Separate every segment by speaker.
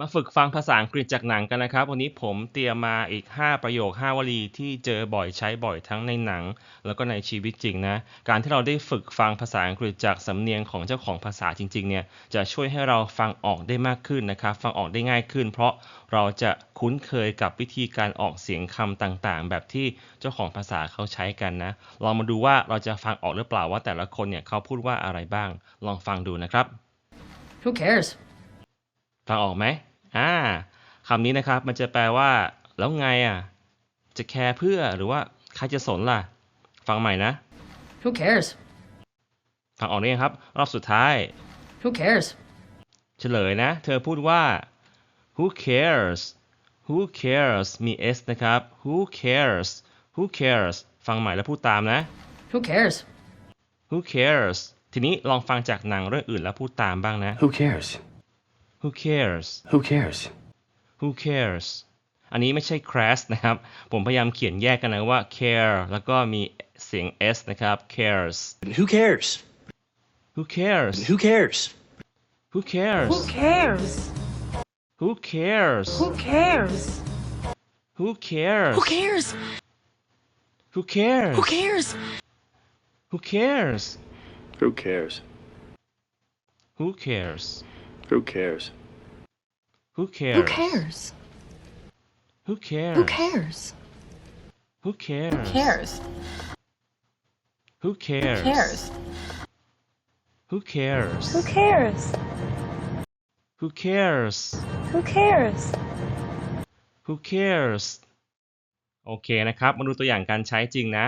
Speaker 1: มาฝึกฟังภาษาอังกฤษจากหนังกันนะครับ วันนี้ผมเตรียมมาอีก 5 ประโยค 5 วลีที่เจอบ่อยใช้บ่อยทั้งในหนัง แล้วก็ในชีวิตจริงนะ การที่เราได้ฝึกฟังภาษาอังกฤษจากสำเนียงของเจ้าของภาษาจริงๆเนี่ยจะช่วยให้เราฟังออกได้มากขึ้นนะครับ ฟังออกได้ง่ายขึ้น เพราะเราจะคุ้นเคยกับวิธีการออกเสียงคำต่างๆ แบบที่เจ้าของภาษาเขาใช้กันนะลองมาดูว่าเราจะฟังออกหรือเปล่าว่าแต่ละคนเนี่ยเขาพูดว่าอะไรบ้าง ลองฟังดูนะครับ
Speaker 2: Who cares?
Speaker 1: ฟังออกไหมอ่าคำนี้นะครับมันจะแปลว่า แล้วไงอะ จะแคร์เพื่อหรือว่าใครจะสนล่ะ ฟังใหม่นะ
Speaker 2: Who cares?
Speaker 1: ฟังออกหรือยังครับ รอบสุดท้าย
Speaker 2: Who cares?
Speaker 1: เฉลยนะ เธอพูดว่า who cares who cares มี s นะครับ who cares who cares ฟังใหม่แล้วพูดตามนะ
Speaker 2: Who cares?
Speaker 1: who cares ทีนี้ลองฟังจากหนังเรื่องอื่นแล้วพูดตามบ้างนะ
Speaker 3: Who cares?
Speaker 1: Who cares
Speaker 3: Who cares?
Speaker 1: who cares อันนี้ไม่ใช่ crash นะครับ ผมพยายามเขียนแยกกันนะว่า care แล้วก็มีเสียง s นะครับ cares
Speaker 4: Who cares?
Speaker 1: who cares
Speaker 4: Who cares?
Speaker 1: who cares
Speaker 5: Who cares?
Speaker 1: who cares
Speaker 5: Who cares?
Speaker 1: who cares
Speaker 5: Who cares?
Speaker 1: who cares
Speaker 5: Who cares?
Speaker 1: who cares
Speaker 3: Who cares?
Speaker 1: who cares
Speaker 3: Who cares?
Speaker 1: who
Speaker 5: Who
Speaker 1: cares
Speaker 5: cares?
Speaker 1: who cares
Speaker 5: Who cares?
Speaker 1: who cares
Speaker 5: Cares.
Speaker 1: who cares
Speaker 5: Cares.
Speaker 1: who cares
Speaker 5: Who cares?
Speaker 1: who cares
Speaker 5: Who cares?
Speaker 1: who cares โอเคนะครับ มาดูตัวอย่างการใช้จริงนะ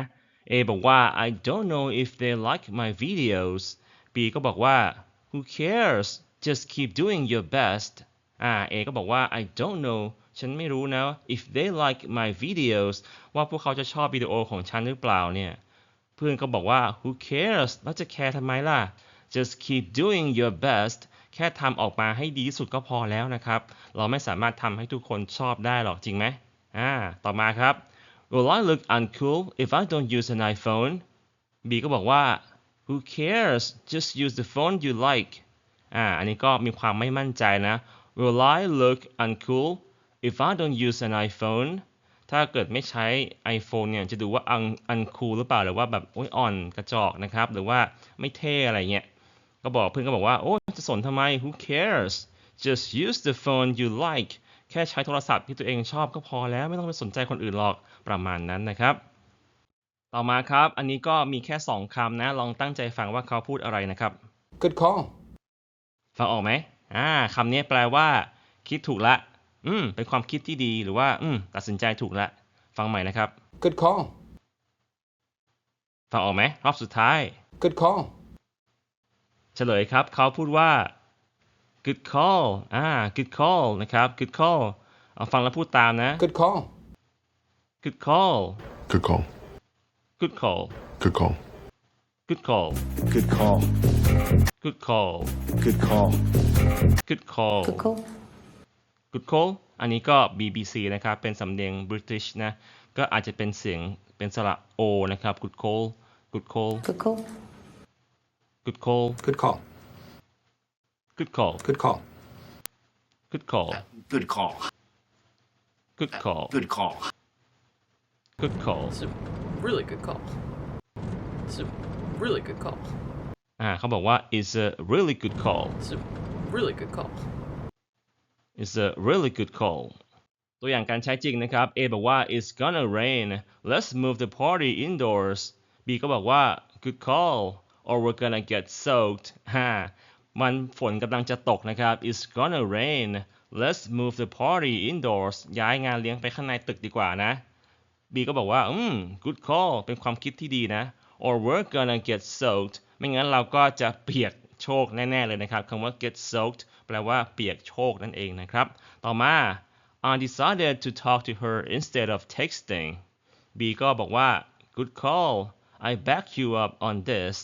Speaker 1: A บอกว่า I don't know if they like my videos B ก็บอกว่า who cares just keep doing your best อ่า A ก็บอกว่า I don't know ฉันไม่รู้นะ if they like my videos ว่าพวกเขาจะชอบวิดีโอของฉันหรือเปล่าเนี่ย เพื่อนก็บอกว่า who cares แล้วจะแคร์ทำไมล่ะ just keep doing your best แค่ทำออกมาให้ดีที่สุดก็พอแล้วนะครับ เราไม่สามารถทำให้ทุกคนชอบได้หรอกจริงไหมอ่า ต่อมาครับ Will I look uncool if I don't use an iPhone B ก็บอกว่า Who cares just use the phone you like อ่าอันนี้ก็มีความไม่มั่นใจนะ Will I look uncool if I don't use an iPhone ถ้าเกิดไม่ใช้ iPhone เนี่ยจะดูว่าอันอันคูลหรือเปล่าหรือว่าแบบโอ้ยอ่อนกระจอกนะครับ หรือว่าไม่เท่อะไรเงี้ยก็บอกเพื่อนก็บอกว่าโอ้จะสนทำไม who cares just use the phone you like แค่ใช้โทรศัพท์ที่ตัวเองชอบก็พอแล้วไม่ต้องไปสนใจคนอื่นหรอกประมาณนั้นนะครับ ต่อมาครับ อันนี้ก็มีแค่ 2คำนะ ลองตั้งใจฟังว่าเขาพูดอะไรนะครับ
Speaker 3: Good call.
Speaker 1: ฟังออกไหมอ่าคำนี้แปลว่าคิดถูกละ อืม เป็นความคิดที่ดีหรือว่า อืม ตัดสินใจถูกละ ฟังใหม่นะครับ
Speaker 3: Good call.
Speaker 1: ฟังออกไหมรอบสุดท้าย
Speaker 3: Good call.
Speaker 1: เฉลยครับ เขาพูดว่า good call อ่า good call นะครับ good call เอาฟังแล้วพูดตามนะ
Speaker 3: Good call.
Speaker 1: good call
Speaker 6: Good call.
Speaker 1: good call
Speaker 6: Good call.
Speaker 1: good call
Speaker 4: Good call.
Speaker 1: Good call
Speaker 4: Good call.
Speaker 1: good call
Speaker 5: Good call.
Speaker 1: good call อันนี้ก็ BBC นะครับ เป็นสำเนียง British นะ ก็อาจจะเป็นเสียงเป็นสระ O นะครับ good call good call
Speaker 5: Good call.
Speaker 1: good call
Speaker 3: Good call.
Speaker 1: good call
Speaker 3: Good call.
Speaker 1: good call
Speaker 4: Good call.
Speaker 1: good call
Speaker 4: Good call.
Speaker 1: good call
Speaker 2: It's a really good call. It's a really good call.
Speaker 1: อ่าเขาบอกว่า it's a really good call
Speaker 2: It's a really good call.
Speaker 1: It's a really good call ตัวอย่างการใช้จริงนะครับ A บอกว่า It's gonna rain let's move the party indoors B ก็บอกว่า good call or we're gonna get soaked ฮ่ามันฝนกำลังจะตกนะครับ It's gonna rain let's move the party indoors ย้ายงานเลี้ยงไปข้างในตึกดีกว่านะ B ก็บอกว่า อืม good call เป็นความคิดที่ดีนะ or we're gonna get soaked ไม่งั้นเราก็จะเปียกโชคแน่ ๆ เลยนะครับคำว่า get soaked แปลว่าเปียกโชคนั่นเองนะครับ ต่อมา I decided to talk to her instead of texting B ก็บอกว่า good call I back you up on this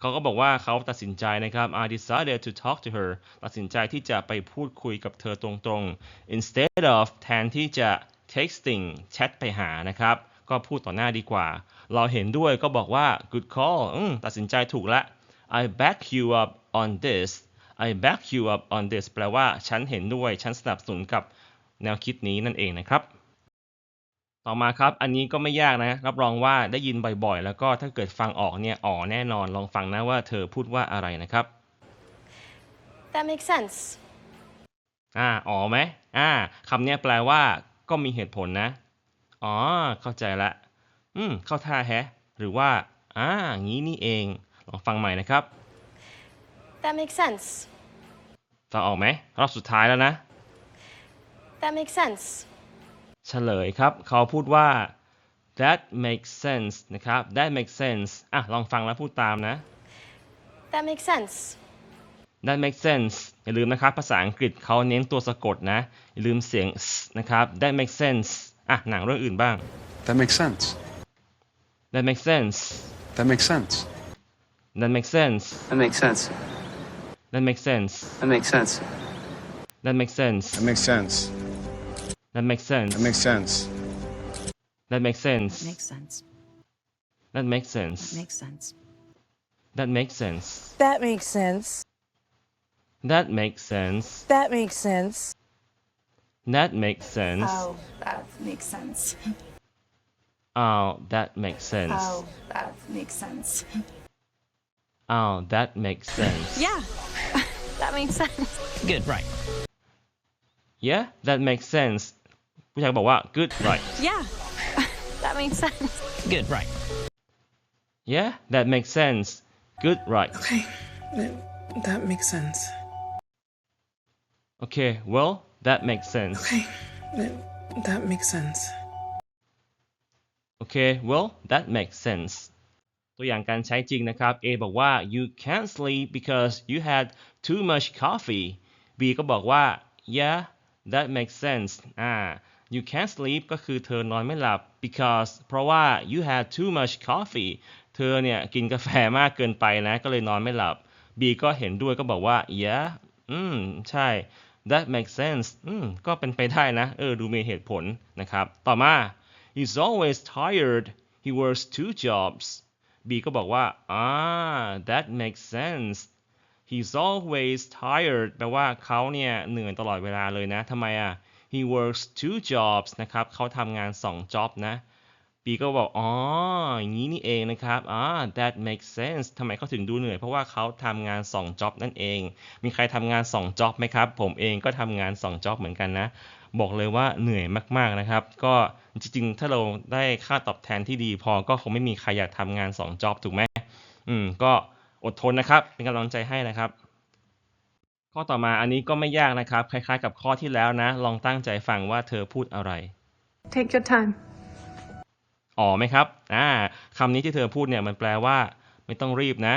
Speaker 1: เขาก็บอกว่าเขาตัดสินใจนะครับ I decided to talk to her ตัดสินใจที่จะไปพูดคุยกับเธอตรงๆ instead of แทนที่จะ texting แชทไปหานะครับ ก็พูดต่อหน้าดีกว่า เราเห็นด้วยก็บอกว่า good call อืมตัดสินใจถูกละ I back you up on this I back you up on this แปลว่าฉันเห็นด้วย ฉันสนับสนุนกับแนวคิดนี้นั่นเองนะครับ ต่อมาครับ อันนี้ก็ไม่ยากนะ รับรองว่าได้ยินบ่อยๆ แล้วก็ถ้าเกิดฟังออกเนี่ย อ๋อแน่นอน ลองฟังนะว่าเธอพูดว่าอะไรนะครับ
Speaker 6: That makes sense.
Speaker 1: อ่า อ๋อไหมอ่าคำเนี้ยแปลว่า ก็มีเหตุผลนะ อ๋อ เข้าใจละ อืม เข้าท่าแฮะ หรือว่า อ่า งี้นี่เอง ลองฟังใหม่นะครับ
Speaker 6: That makes sense.
Speaker 1: ฟังออกไหม รอบสุดท้ายแล้วนะ
Speaker 6: That makes sense.
Speaker 1: เฉลยครับ เขาพูดว่า that makes sense นะครับ that makes sense อะ ลองฟังแล้วพูดตามนะ
Speaker 6: That makes sense.
Speaker 1: that makes sense อย่าลืมนะครับ ภาษาอังกฤษเขาเน้นตัวสะกดนะ อย่าลืมเสียง s นะครับ that makes sense อ่ะ หนังเรื่องอื่นบ้าง
Speaker 7: That makes sense.
Speaker 1: that makes sense
Speaker 7: That makes sense.
Speaker 1: that makes sense
Speaker 3: That makes sense.
Speaker 1: that makes sense
Speaker 3: That makes sense.
Speaker 1: that makes sense
Speaker 7: That makes sense.
Speaker 1: that makes sense
Speaker 7: That makes sense.
Speaker 1: that makes sense
Speaker 8: Makes sense.
Speaker 1: that makes sense
Speaker 8: Makes sense.
Speaker 1: that makes sense
Speaker 5: That makes sense.
Speaker 1: that makes sense
Speaker 5: That makes sense.
Speaker 1: that makes sense
Speaker 8: Oh, that makes sense.
Speaker 1: oh that makes sense
Speaker 8: Oh, that makes sense.
Speaker 1: oh that makes sense
Speaker 6: Yeah. that makes sense.
Speaker 4: Good, right.
Speaker 1: yeah that makes sense ผู้ชายก็บอกว่า good right
Speaker 6: Yeah. that makes sense.
Speaker 4: Good, right.
Speaker 1: yeah that makes sense good right
Speaker 9: Okay, that, that makes sense.
Speaker 1: okay well that makes sense
Speaker 9: Okay, that, that makes sense.
Speaker 1: okay well that makes sense ตัวอย่างการใช้จริงนะครับ A บอกว่า you can't sleep because you had too much coffee B ก็บอกว่า yeah that makes sense อ่า you can't sleep ก็คือเธอนอนไม่หลับ because เพราะว่า you had too much coffee เธอเนี่ยกินกาแฟมากเกินไปนะ ก็เลยนอนไม่หลับ B ก็เห็นด้วยก็บอกว่า yeah อืม ใช่ that makes sense อืมก็เป็นไปได้นะ เออ ดูมีเหตุผลนะครับ ต่อมา he's always tired he works two jobs B ก็บอกว่าอ่า that makes sense he's always tired แปลว่าเขาเนี่ยเหนื่อยตลอดเวลาเลยนะทำไมอะ he works two jobs นะครับเขาทำงานสอง job นะ B ก็บอก อ๋อ อย่างนี้นี่เองนะครับอ่า that makes sense ทำไมเขาถึงดูเหนื่อย เพราะว่าเขาทำงานสอง job นั่นเอง มีใครทำงานสอง job ไหมครับ ผมเองก็ทำงานสอง job เหมือนกันนะ บอกเลยว่าเหนื่อยมาก ๆ นะครับ ก็จริง ๆ ถ้าเราได้ค่าตอบแทนที่ดีพอ ก็คงไม่มีใครอยากทำงานสอง job ถูกไหม อืม ก็อดทนนะครับ เป็นกำลังใจให้นะครับ ข้อต่อมาอันนี้ก็ไม่ยากนะครับ คล้าย ๆ กับข้อที่แล้วนะ ลองตั้งใจฟังว่าเธอพูดอะไร
Speaker 9: Take your time.
Speaker 1: อ๋อไหมครับอ่าคำนี้ที่เธอพูดเนี่ยมันแปลว่า ไม่ต้องรีบนะ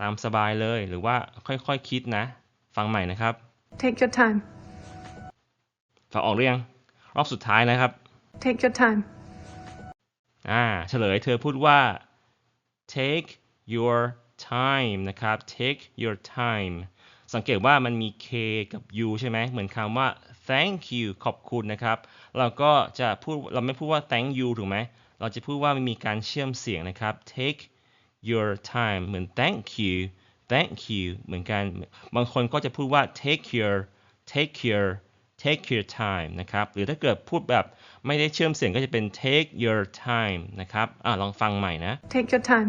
Speaker 1: ตามสบายเลยหรือว่าค่อยๆคคิดนะ ฟังใหม่นะครับ
Speaker 9: Take your time.
Speaker 1: ฟังออกหรือยังรอบสุดท้ายนะครับ
Speaker 9: Take your time.
Speaker 1: อ่าเฉลยเธอพูดว่า take your time นะครับ take your time สังเกตว่ามันมี k กับ u ใช่ไหมเหมือนคำว่า thank you ขอบคุณนะครับ เราก็จะพูดเราไม่พูดว่า thank you ถูกไหม เราจะพูดว่ามันมีการเชื่อมเสียงนะครับ take your time เหมือน thank you thank you เหมือนกัน บางคนก็จะพูดว่า take your take your take your time นะครับ หรือถ้าเกิดพูดแบบไม่ได้เชื่อมเสียงก็จะเป็น take your time นะครับ อะลองฟังใหม่นะ
Speaker 9: Take your time.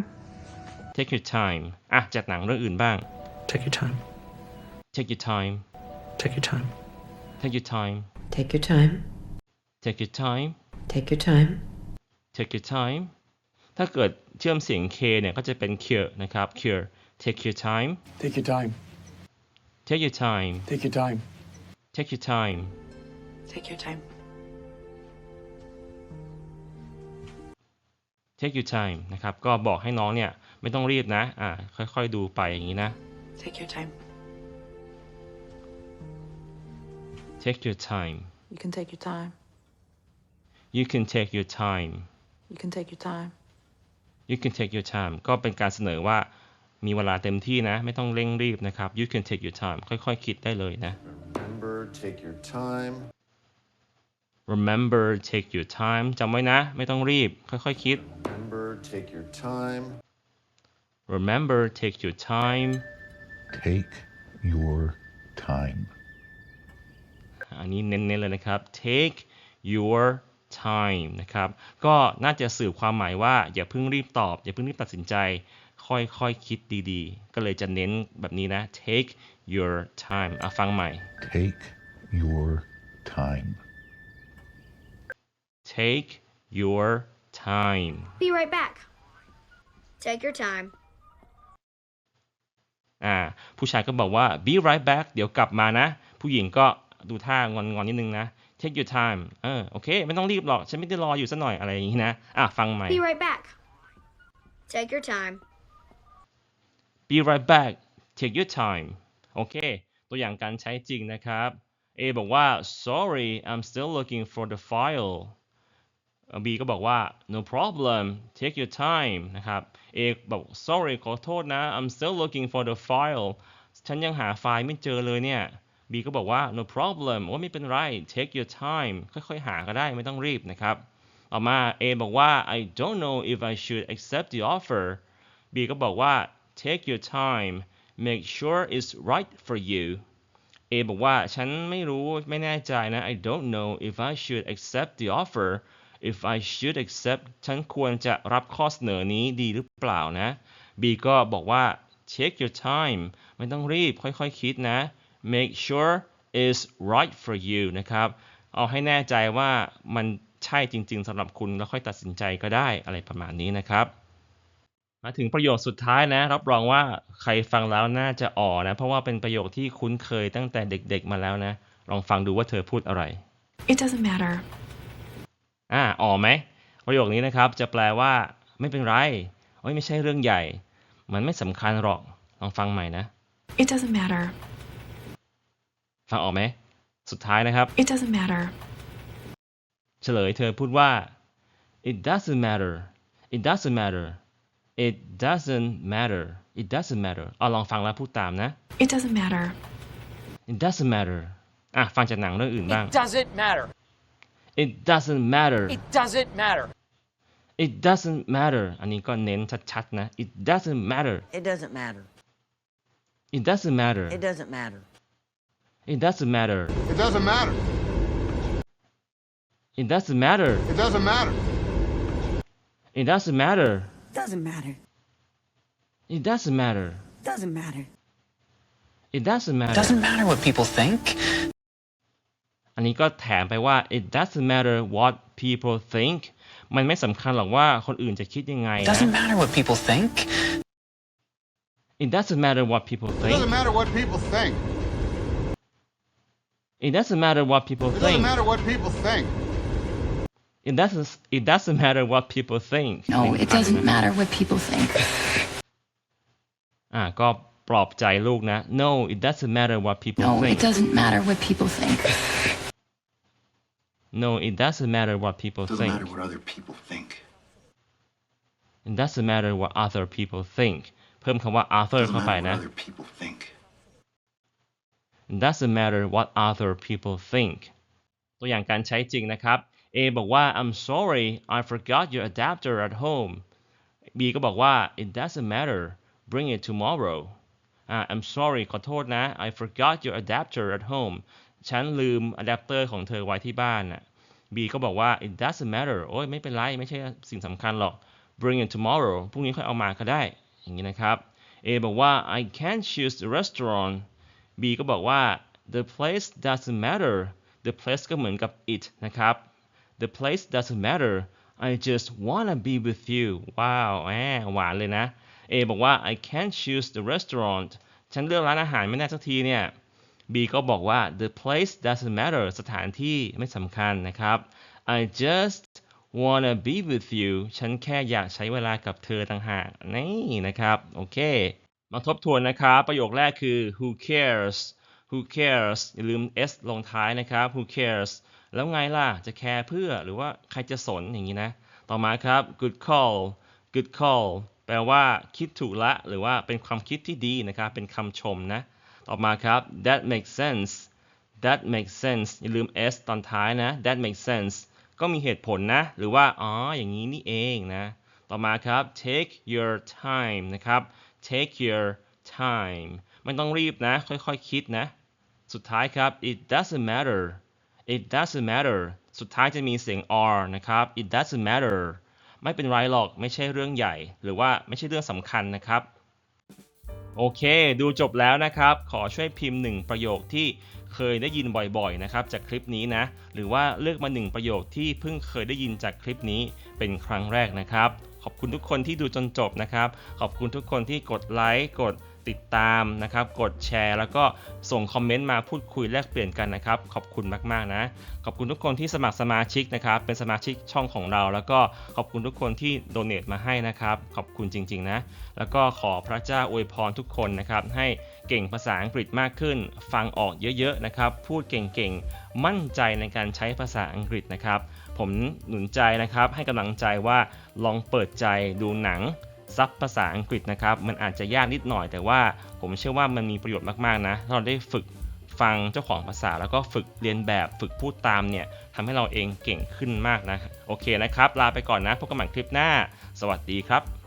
Speaker 1: take your time อะจากหนังเรื่องอื่นบ้าง
Speaker 4: Take your time.
Speaker 1: take your time
Speaker 4: Take your time.
Speaker 1: take your time
Speaker 8: Take your time.
Speaker 1: take your time
Speaker 8: Take your time.
Speaker 1: Take your time ถ้าเกิดเชื่อมเสียง k เนี่ยก็จะเป็น cure นะครับ cure take your time
Speaker 7: Take your time.
Speaker 1: take your time
Speaker 7: Take your time.
Speaker 1: take your time
Speaker 8: Take your time.
Speaker 1: take your time นะครับ ก็บอกให้น้องเนี่ย ไม่ต้องรีบนะ อ่า ค่อยๆ ดูไปอย่างนี้นะ
Speaker 8: Take your time.
Speaker 1: take your time
Speaker 8: You can take your time.
Speaker 1: you can take your time
Speaker 8: You can take your time.
Speaker 1: you can take your time ก็เป็นการเสนอว่ามีเวลาเต็มที่นะ ไม่ต้องเร่งรีบนะครับ you can take your time ค่อยๆคิดได้เลยนะ
Speaker 10: Remember, take your time.
Speaker 1: remember take your time จำไว้นะ ไม่ต้องรีบ ค่อยๆคิด
Speaker 10: Remember, take your time.
Speaker 1: remember take your time
Speaker 10: Take
Speaker 11: your time.
Speaker 1: อันนี้เน้นๆเลยนะครับ take your time นะครับ ก็น่าจะสื่อความหมายว่าอย่าเพิ่งรีบตอบ อย่าเพิ่งรีบตัดสินใจ ค่อยๆคคิดดีๆ ก็เลยจะเน้นแบบนี้นะ take your time อะฟังใหม่
Speaker 11: Take your time.
Speaker 1: take your time
Speaker 6: Be right back. Take your time.
Speaker 1: อ่าผู้ชายก็บอกว่า be right back เดี๋ยวกลับมานะ ผู้หญิงก็ดูท่างอนๆนิดนึงนะ take your time เออโอเค ไม่ต้องรีบหรอก ฉันไม่ได้รออยู่ซะหน่อยอะไรอย่างนี้นะ อะ ฟังใหม่
Speaker 6: Be right back. Take your time.
Speaker 1: be right back take your time โอเค ตัวอย่างการใช้จริงนะครับ A บอกว่า sorry I'm still looking for the file B ก็บอกว่า no problem take your time นะครับ A บอก sorry ขอโทษนะ I'm still looking for the file ฉันยังหาไฟล์ไม่เจอเลยเนี่ย B ก็บอกว่า no problem ว่าไม่เป็นไร take your time ค่อยๆ หาก็ได้ไม่ต้องรีบนะครับต่อมา A บอกว่า I don't know if I should accept the offer B ก็บอกว่า take your time make sure it's right for you A บอกว่าฉันไม่รู้ไม่แน่ใจนะ I don't know if I should accept the offer if I should accept ฉันควรจะรับข้อเสนอนี้ดีหรือเปล่านะ B ก็บอกว่า take your time ไม่ต้องรีบค่อยๆคคิดนะ make sure it's right for you นะครับ เอาให้แน่ใจว่ามันใช่จริง ๆสำหรับคุณแล้วค่อยตัดสินใจก็ได้อะไรประมาณนี้นะครับ มาถึงประโยคสุดท้ายนะ รับรองว่าใครฟังแล้วน่าจะอ่อนะ เพราะว่าเป็นประโยคที่คุ้นเคยตั้งแต่เด็กๆมาแล้วนะ ลองฟังดูว่าเธอพูดอะไร
Speaker 8: It doesn't matter.
Speaker 1: อ่าอ่อไหมประโยคนี้นะครับจะแปลว่า ไม่เป็นไรโอ้ยไม่ใช่เรื่องใหญ่ มันไม่สำคัญหรอก ลองฟังใหม่นะ
Speaker 8: It doesn't matter.
Speaker 1: ฟังออกไหม สุดท้ายนะครับ
Speaker 8: It doesn't matter.
Speaker 1: เฉลยเธอพูดว่า it doesn't matter it doesn't matter it doesn't matter it doesn't matter เอาลองฟังแล้วพูดตามนะ
Speaker 8: It doesn't matter.
Speaker 1: it doesn't matter อะฟังจากหนังเรื่องอื่นบ้าง
Speaker 2: doesn't matter.
Speaker 1: it doesn't matter
Speaker 2: doesn't matter.
Speaker 1: it doesn't matter อันนี้ก็เน้นชัดๆนะ it doesn't matter
Speaker 12: It doesn't matter.
Speaker 1: it doesn't matter
Speaker 12: It doesn't matter.
Speaker 1: it doesn't matter
Speaker 10: It doesn't matter.
Speaker 1: it doesn't matter
Speaker 10: It doesn't matter.
Speaker 1: it doesn't matter
Speaker 12: Doesn't matter.
Speaker 1: it doesn't matter
Speaker 12: Doesn't matter.
Speaker 1: it doesn't matter
Speaker 4: Doesn't matter what people think.
Speaker 1: อันนี้ก็แถมไปว่า it doesn't matter what people think มันไม่สำคัญหรอกว่าคนอื่นจะคิดยังไงนะ
Speaker 4: Doesn't matter what people think.
Speaker 1: it doesn't matter what people
Speaker 10: It
Speaker 1: think
Speaker 10: doesn't matter what people think.
Speaker 1: it doesn't matter what people
Speaker 10: It
Speaker 1: think
Speaker 10: doesn't matter what people think.
Speaker 1: it doesn't it doesn't matter what people think
Speaker 8: No, it doesn't matter what people think.
Speaker 1: อ่าก็ปลอบใจลูกนะ no it doesn't matter what people
Speaker 8: No,
Speaker 1: think
Speaker 8: it doesn't matter what people think.
Speaker 1: no it doesn't matter what people
Speaker 11: Doesn't
Speaker 1: think
Speaker 11: matter what other people think.
Speaker 1: it doesn't matter what other people think เพิ่มคำว่า other
Speaker 11: Doesn't
Speaker 1: เข้าไป
Speaker 11: matter
Speaker 1: นะ
Speaker 11: what other people think.
Speaker 1: It doesn't matter what other people think ตัวอย่างการใช้จริงนะครับ A บอกว่า I'm sorry I forgot your adapter at home B ก็บอกว่า It doesn't matter bring it tomorrow อ่า I'm sorry ขอโทษนะ I forgot your adapter at home ฉันลืมอะแดปเตอร์ของเธอไว้ที่บ้านน่ะ B ก็บอกว่า It doesn't matter โอ้ยไม่เป็นไร ไม่ใช่สิ่งสำคัญหรอก bring it tomorrow พรุ่งนี้ค่อยเอามาก็ได้ อย่างนี้นะครับ A บอกว่า I can't choose the restaurant B ก็บอกว่า the place doesn't matter the place ก็เหมือนกับ it นะครับ the place doesn't matter I just wanna be with you ว้าวแหมหวานเลยนะ A บอกว่า I can't choose the restaurant ฉันเลือกร้านอาหารไม่ได้สักทีเนี่ย B ก็บอกว่า the place doesn't matter สถานที่ไม่สำคัญนะครับ I just wanna be with you ฉันแค่อยากใช้เวลากับเธอต่างหากนี่นะครับ โอเค มาทบทวนนะครับ ประโยคแรกคือ who cares who cares อย่าลืม s ลงท้ายนะครับ who cares แล้วไงล่ะ จะแคร์เพื่อหรือว่าใครจะสนอย่างนี้นะ ต่อมาครับ good call good call แปลว่าคิดถูกละ หรือว่าเป็นความคิดที่ดีนะครับ เป็นคำชมนะ ต่อมาครับ that makes sense that makes sense อย่าลืม s ตอนท้ายนะ that makes sense ก็มีเหตุผลนะ หรือว่า อ๋อ อย่างนี้นี่เองนะ ต่อมาครับ take your time นะครับ take your time ไม่ต้องรีบนะ ค่อยๆคคิดนะ สุดท้ายครับ it doesn't matter it doesn't matter สุดท้ายจะมีเสียง r นะครับ it doesn't matter ไม่เป็นไรหรอก ไม่ใช่เรื่องใหญ่ หรือว่าไม่ใช่เรื่องสำคัญนะครับ โอเค ดูจบแล้วนะครับ ขอช่วยพิมพ์ 1 ประโยคที่เคยได้ยินบ่อยๆนะครับ จากคลิปนี้นะ หรือว่าเลือกมา 1 ประโยคที่เพิ่งเคยได้ยินจากคลิปนี้เป็นครั้งแรกนะครับ ขอบคุณทุกคนที่ดูจนจบนะครับ ขอบคุณทุกคนที่กดไลค์กดติดตามนะครับ กดแชร์ แล้วก็ส่งคอมเมนต์มาพูดคุยแลกเปลี่ยนกันนะครับ ขอบคุณมากๆนะ ขอบคุณทุกคนที่สมัครสมาชิกนะครับ เป็นสมาชิกช่องของเรา แล้วก็ขอบคุณทุกคนที่โดเน a มาให้นะครับ ขอบคุณจริงๆนะ แล้วก็ขอพระเจ้าอวยพรทุกคนนะครับ ให้เก่งภาษาอังกฤษมากขึ้น ฟังออกเยอะๆนะครับ พูดเก่งๆ มั่นใจในการใช้ภาษาอังกฤษนะครับ ผมหนุนใจนะครับ ให้กำลังใจว่าลองเปิดใจดูหนังซับภาษาอังกฤษนะครับ มันอาจจะยากนิดหน่อยแต่ว่าผมเชื่อว่ามันมีประโยชน์มากๆนะถ้าเราได้ฝึกฟังเจ้าของภาษาแล้วก็ฝึกเรียนแบบฝึกพูดตามเนี่ยทำให้เราเองเก่งขึ้นมากนะ โอเคนะครับ ลาไปก่อนนะพบกันใหม่คลิปหน้า สวัสดีครับ